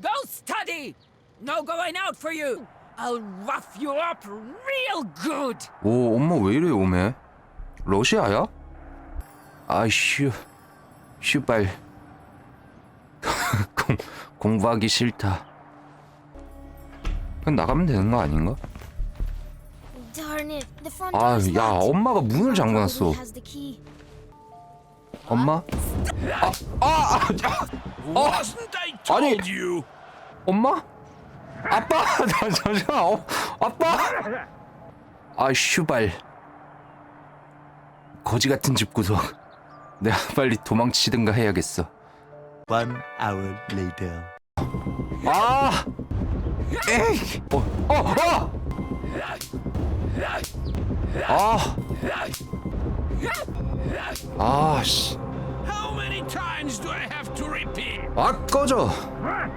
Go study! No going out for you! I'll rough you up real good! 오 엄마 왜 이래 오메? 러시아야? 아휴 슈발 공, 공부하기 싫다 그냥 나가면 되는 거 아닌가? Darn it, the front 아, door is 야, locked. 엄마가 문을 Mom 잠궈놨어. probably has the key. 엄마? 아, 아, 아, 야, Wasn't I you? 엄마? 아빠, 나 잠시만, 어, 아빠. 아, 슈발. 거지 같은 집구석. 내가 빨리 도망치든가 해야겠어. One hour later. 아, 에이, 어, 어, 어. 아, 아, 씨, many times do I have to repeat? 아 꺼져.